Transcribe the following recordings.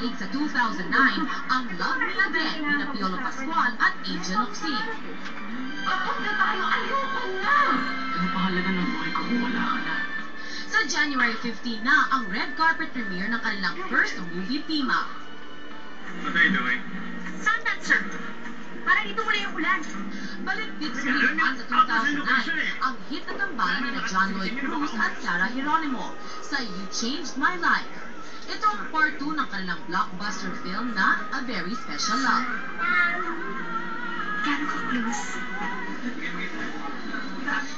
sa 2009 ang Love Me Again ni Piolo Pascual at Angel Oxin. Kapag na tayo, ayoko na! Ano pahalaga ng buhay ko kung wala ka na? Sa January 15 na ang red carpet premiere ng kanilang first movie team up. What are you doing? Sundance, sir! Para dito muna yung ulan. Balik big screen naman sa 2009 ang hit na tambalan ni na John Lloyd Cruz at Clara Geronimo sa You Changed My Life. Ito ang part 2 ng kanilang blockbuster film na A Very Special Love. Gano'n ka close?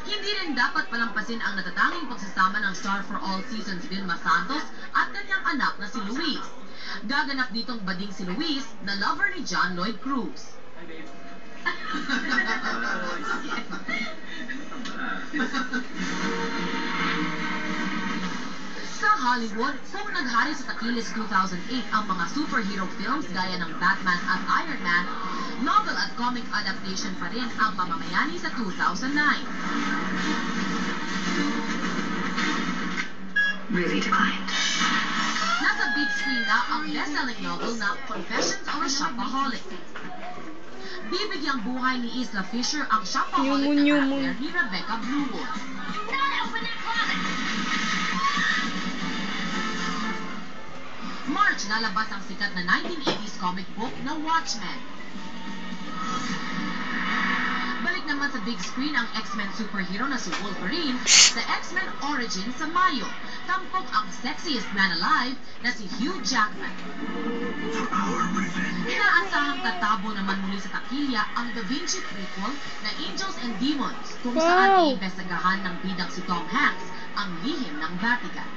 Hindi rin dapat palampasin ang natatanging pagsasama ng star for all seasons Vilma Santos at kanyang anak na si Luis. Gaganap ditong bading si Luis na lover ni John Lloyd Cruz. Sa Hollywood, kung naghari sa Takilis 2008 ang mga superhero films gaya ng Batman at Iron Man, novel at comic adaptation pa rin ang pamamayani sa 2009. Really declined. Nasa big screen na ang best-selling novel na Confessions of a Shopaholic. Bibigyang buhay ni Isla Fisher ang shopaholic na karakter ni Rebecca Bluewood. March lalabas ang sikat na 1980s comic book na Watchmen. Balik naman sa big screen ang X-Men superhero na si Wolverine sa X-Men Origins sa Mayo. Tampok ang sexiest man alive na si Hugh Jackman. For our revenge. Inaasahang tatabo naman muli sa takilya ang Da Vinci prequel na Angels and Demons kung saan Wow! iimbestigahan ng bidang si Tom Hanks ang lihim ng Vatican.